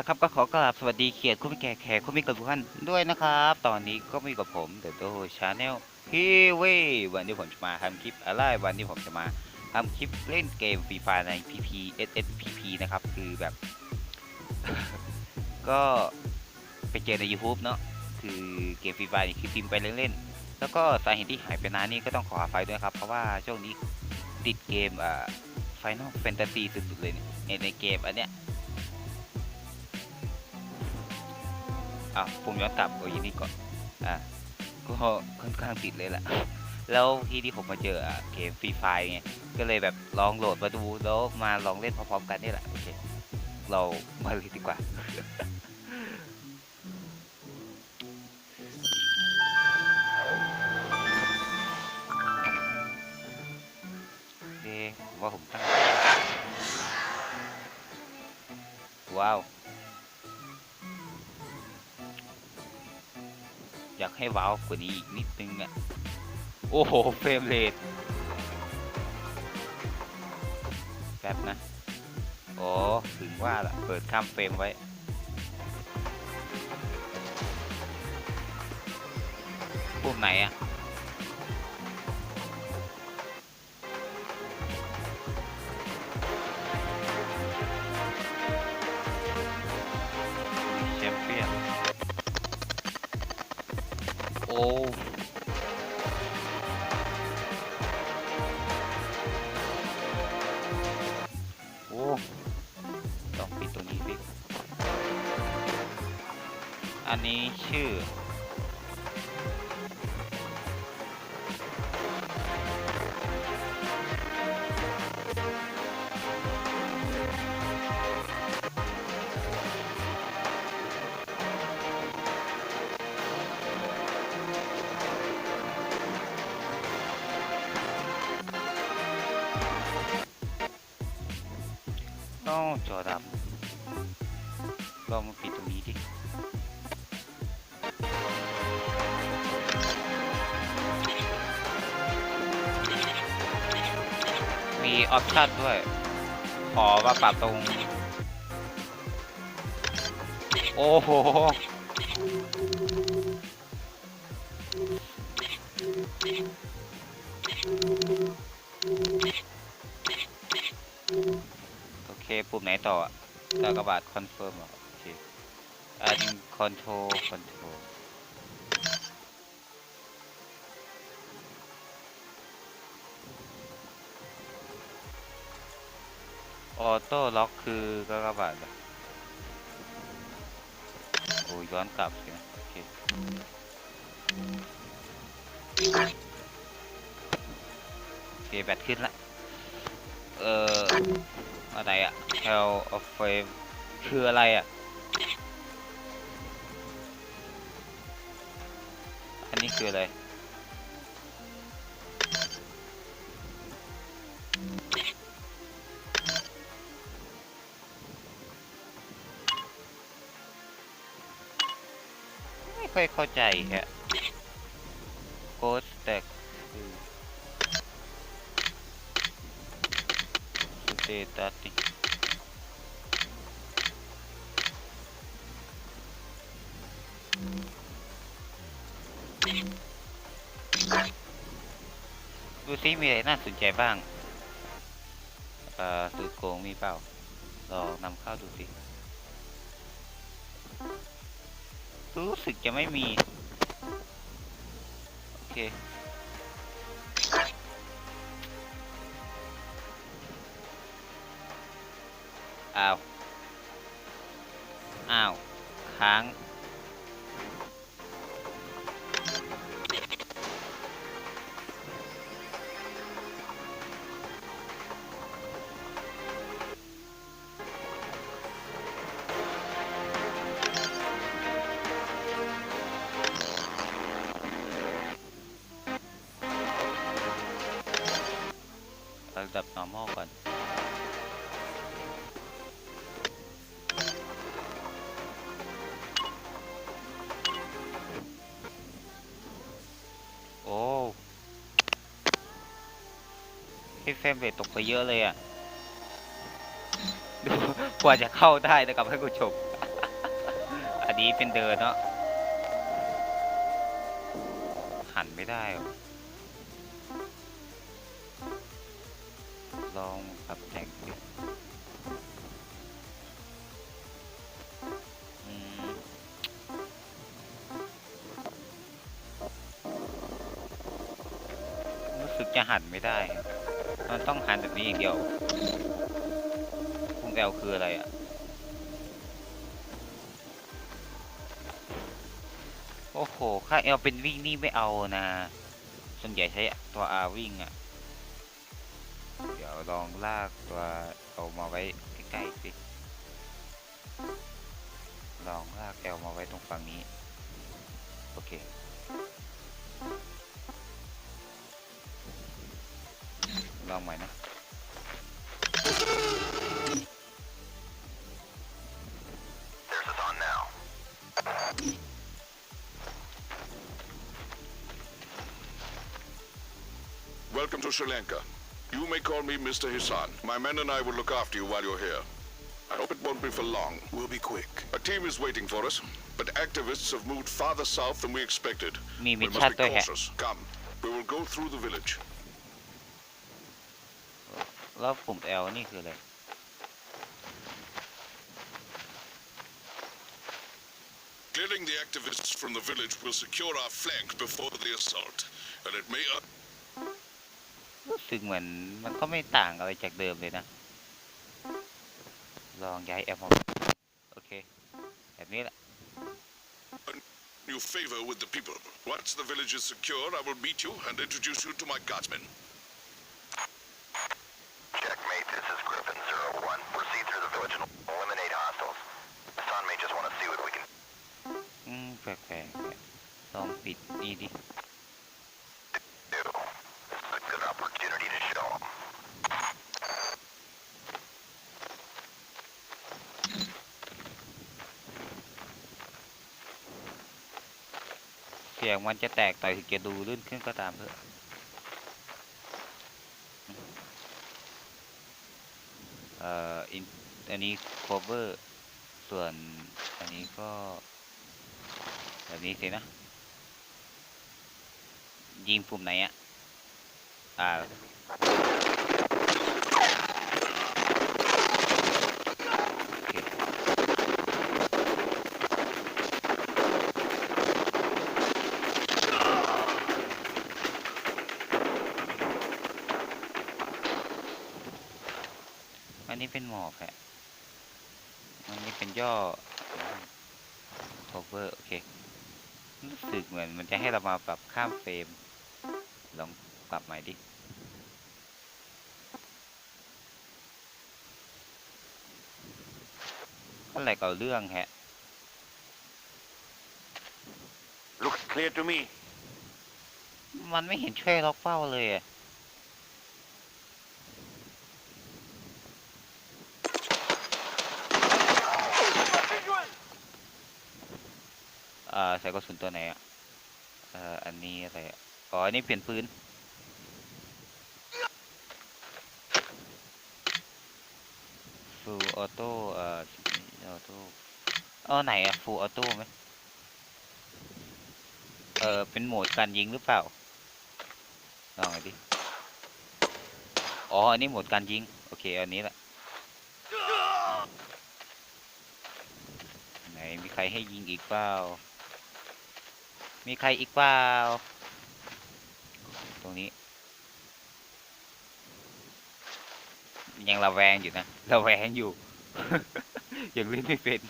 ละครับก็ขอกราบสวัสดีเกียรติคุณแก่แขกคุณมิกับทุกท่านด้วยนะครับ ตอนนี้ก็มีกับผมเดอะโดชาแนลพี่เว้ยวันนี้ผมจะมาทำคลิปอะไรวันนี้ผมจะมาทำคลิปเล่นเกมฟรีไฟใน PP SSPP นะครับคือแบบ ก็ไปเจอใน YouTube เนาะคือเกมฟรีไฟนี่คือพิมพ์ไปเล่นๆแล้วก็สาเหตุที่หายไปนานนี่ก็ต้องขออภัยด้วยครับ เพราะว่าช่วงนี้ติดเกมอ่า Final Fantasy สุดๆเลยในในเกมอันเนี้ย อะผมย้อนกลับโอ้ยนี่ก่อนอะก็ค่อนข้างติดเลยแหละแล้วที่ที่ผมมาเจออะเกมฟรีไฟไงก็เลยแบบลองโหลดมาดูแล้วมาลองเล่นพร้อมๆกันนี่แหละโอเคเรามาเลยดีกว่าโอเคผมว่าผมตั้งว้าว อยากให้ว้าวกว่านี้อีกนิดนึงอะโอ้โห เฟรมเรทแป๊บนะโอ้ถึงว่าละเปิดข้ามเฟรมไว้ปุ่มไหนอะ โอ้โอ้ต้องปิดตรงนี้ดิอันนี้ชื่อ จอดำลองมาปิดตรงนี้ดิมีออปชั่นด้วย ขอว่าปรับตรง โอ้โห ปุ่มไหนต่ออะกากบาทคอนเฟิร์มโอเคอันคอนโทรคอนโทรออโต้ล็อกคือกากบาทเหรอโอ้ย้อนกลับสินะโอเคโอเคแบตขึ้นละเออ อะไรอะ Hell of Fame คืออะไรอะอันนี้คืออะไร ไม่ค่อยเข้าใจแฮะ Ghost Stack คือสเตตัสนี่ดูซิมีอะไรน่าสนใจบ้าง เอ่อสูตรโกงมีเปล่าลองนำเข้าดูสิ รู้สึกจะไม่มี โอเค อ้าวอ้าวค้ เฟรมเรทตกไปเยอะเลยอะ ดูกว่าจะเข้าได้นะครับท่านผู้ชมนี้เป็นเดินเนาะ หันไม่ได้ ลองปรับแต่งดิรู้สึกจะหันไม่ได้ มันต้องหันแบบนี้อย่างเดียวพุ่งแอลคืออะไรอะโอ้โห ค่าเอลเป็นวิ่งนี่ไม่เอานะ ส่วนใหญ่ใช้ตัว R วิ่งอะ่ะ เดี๋ยวลองลากตัวเอามาไว้ใกล้ๆสิ ลองลากเอลมาไว้ตรงฝั่งนี้ โอเค ลองใหม่นะ There's a dawn now. Welcome to Sri Lanka. You may call me Mr. Hisan. My men and I will look after you while you're here. I hope it won't be for long. We'll be quick. A team is waiting for us, but activists have moved farther south than we expected. มีมิ We ชชั่น must ด้ว be ยแฮะ cautious. Come, we will go through the village. แล้วปุ่ม L นี่คืออะไร Clearing the activists from the village will secure our flank before the assault, and it may. Uh, รู้สึกเหมือนมันก็ไม่ต่างอะไรจากเดิมเลยนะ ลองย้ายแอลมาโอเค แบบนี้แหละ you favor with the people. Once the village is secure, I will meet you and introduce you to my guardsmen. Checkmate, this is Griffin Zero One. Proceed through the village and eliminate hostiles. Hassan may just want to see what we can อืมแปลกๆเนี่ยลองปิดนี่ดิ do. This is a good opportunity to show 'em. เสียงมันจะแตกต่อยถึงจะดูลื่นขึ้นก็ตามเถอะเอ่ออินอันนี้ cover ส่วนอันนี้ก็แบบนี้สินะ ยิงปุ่มไหนอะอ่าโอเคอันนี้เป็นหมอกแหละอันนี้เป็นย่อ cover โอเค รู้สึกเหมือนมันจะให้เรามาปรับข้ามเฟรม ปรับใหม่ดิ อะไรก็เรื่องแฮะ Looks clear to me. มันไม่เห็นช่วยล็อกเป้าเลยอะเอ่อใส่กระสุนตัวไหนอะเอ่ออันนี้อะไรอะอ๋ออันนี้เปลี่ยนปืน ฟูล ออโต้เอ่อออโต้เออไหนอะฟูออโต้ไหมเออเป็นโหมดการยิงหรือเปล่าลองดิอ๋ออันนี้โหมดการยิง โอเคอันนี้แหละไหนมีใครให้ยิงอีกเปล่า มีใครอีกเปล่า ตรงนี้ ยังระแวงอยู่นะระแวงอยู่ ยังเล่นไม่เป็น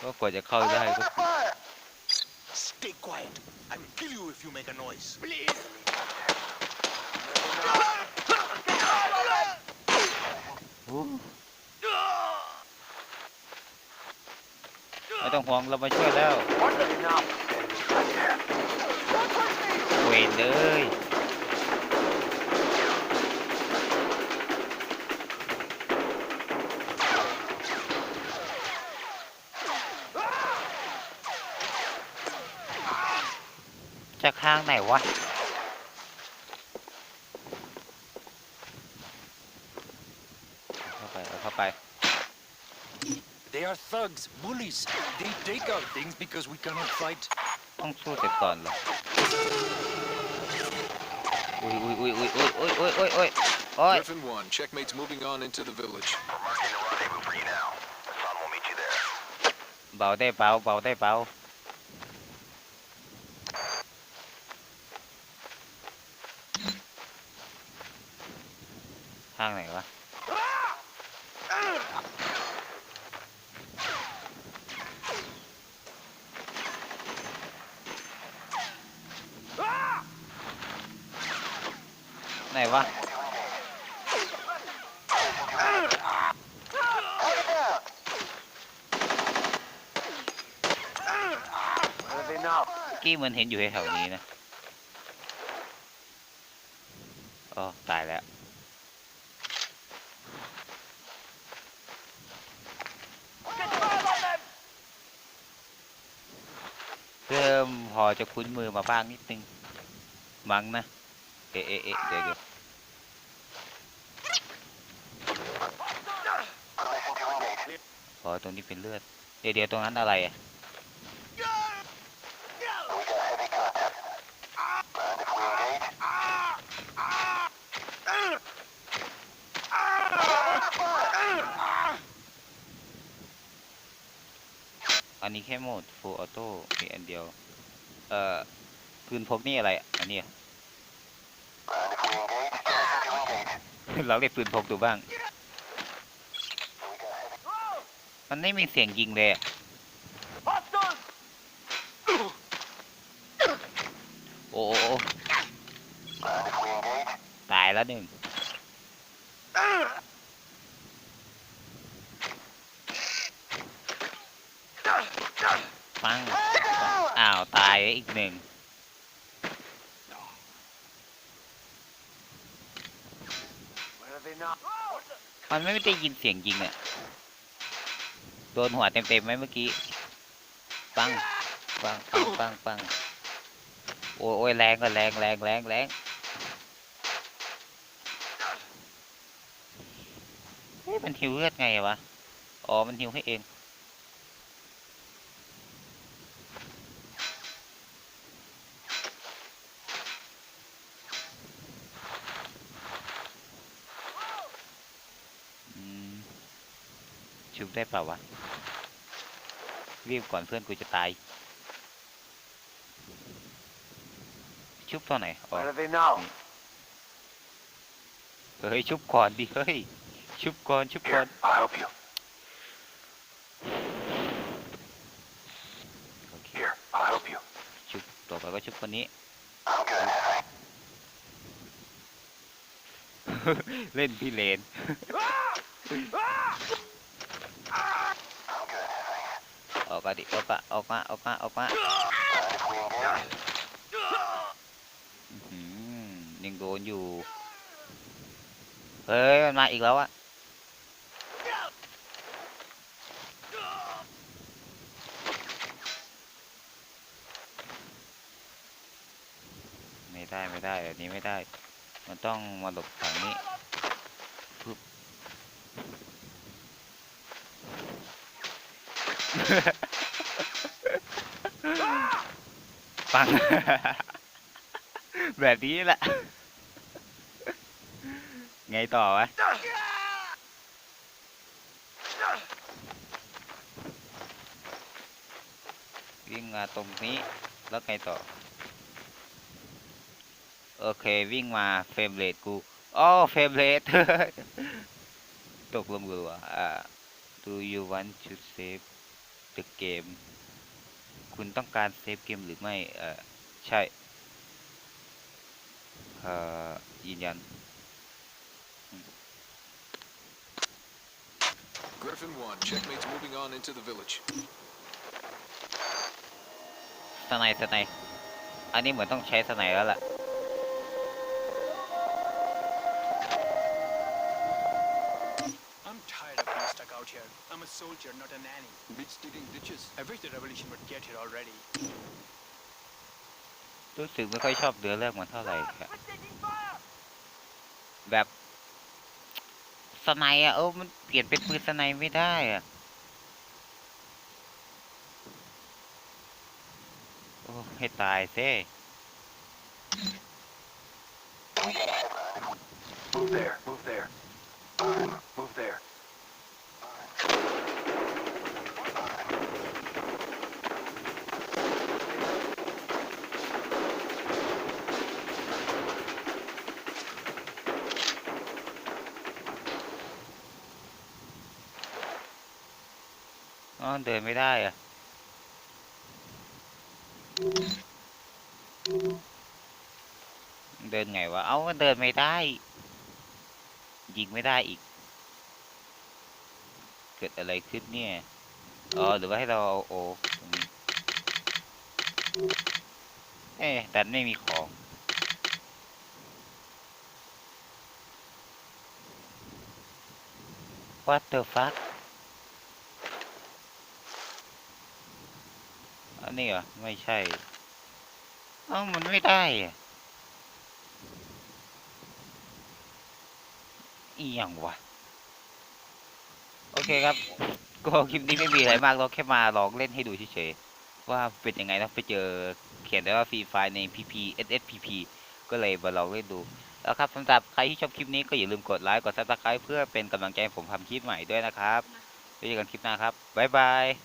ก็กว่าจะเข้าได้ก็ Stay quiet. I will kill you if you make a noise. Please. โอ้ไม่ต้องห่วงเรามาช่วยแล้วเวรเลย จากทางไหนวะ เข้าไปเอาเข้าไป are thugs, bullies. They take our things because we cannot fight. ต้องสู้เสร็จก่อนเหรออุ้ยอุ้ยอุ้ยอุ้ยอุ้ยอุ้ยอุ้ยอุ้ยอุ้ยโอ้ย Griffin 1, checkmate's moving on into the village. We're marking the rendezvous for you now. Hassan will meet you there. เบาได้เบาเบาได้เบาางไหนวะไหนวะกี้มือนเห็นอยู่แถวๆนี้นะอ๋อตายแล้ว เริ่ม พอจะคุ้นมือมาบ้างนิดนึง มั้งนะ เอะเอะเอะเดี๋ยวเดี๋ยวพอตรงนี้เป็นเลือด เดี๋ยวเดี๋ยวตรงนั้นอะไรอะอันนี้แค่โหมด full auto มีอันเดียว เอ่อปืนพกนี่อะไรอันนี้อะ and if we engage, permission to engage. เราเรียกปืนพกดูบ้าง มันไม่มีเสียงยิงเลยโอ้ตายแล้วหนึ่งอ้าว ตาย อีกหนึ่งมันไม่ได้ยินเสียงยิงอะโดนหัวเต็มๆไหมเมื่อกี้ ปัง ปัง ปัง ปังปังโอ้ยโอ้ยแรงก็แรงแรงแรงแรงเฮ้ยมันหิวเลือดไงวะ อ๋อ มันหิวให้เอง อืม ชุบ ได้เปล่าวะรีบก่อนเพื่อนกูจะตาย ชุบตอนไหนอ๋อ Where do they know? เฮ้ยชุบก่อนดิเฮ้ย ชุบก่อนชุบก่อน Here, I'll help you. โอเค Here, I'll help you. ชุบต่อไปก็ชุบคนนี้ I'm good. เล่นพี่เลน I'm good. ออกมาดิออกมาออกมาออกมาออกมายังโดนอยู่ เฮ้ยมันมาอีกแล้วอะไม่ได้ไม่ได้แบบนี้ไม่ได้ มันต้องมาหลบทางนี้ปึ๊บ ปัง แบบนี้แหละ ไงต่อวะ วิ่งมาตรงนี้ แล้วไงต่อ โอเค วิ่งมาเฟรมเรทกูอ๋อเฟรมเรทตกลงรัวอ่า Do you want to save the game คุณต้องการเซฟเกมหรือไม่เออใช่เอ่อยืนยัน Griffin 1, checkmate's moving on into the village. สไนด์สไนด์อันนี้เหมือนต้องใช้สไนด์แล้วล่ะ you're not a nanny. Bitch digging ditches. I wish the revolution would get here already. รู้สึกไม่ค่อยชอบเดือเรื่องมันเท่าไหร่ครับแบบสไนอะเออมันเปลี่ยนเป็นปืนสไนไม่ได้อะโอ้ให้ตายเซ่ Move there, move there. Move there. อ๋อเดินไม่ได้อะเดินไงวะ เอ้าเดินไม่ได้ ยิงไม่ได้อีก เกิดอะไรขึ้นเนี่ย อ๋อหรือว่าให้เราเอาโอ้เอ๊ดันไม่มีของ What the fuck อัน นี้เหรอ ไม่ใช่ เอ้ามันไม่ได้อีหยังวะ โอเคครับ ก็คลิปนี้ไม่มีอะไรมากเราแค่มาลองเล่นให้ดูเฉยๆ ว่าเป็นยังไงนะไปเจอเขียนได้ว่าฟรีไฟใน PP SSPP ก็เลยมาลองเล่นดูแล้วครับสำหรับใครที่ชอบคลิปนี้ก็อย่าลืมกดไลค์กดซับสไคร b e เพื่อเป็นกำลังใจให้ผมทำคลิปใหม่ด้วยนะครับไว้เจอกันคลิปหน้าครับ บ๊ายบาย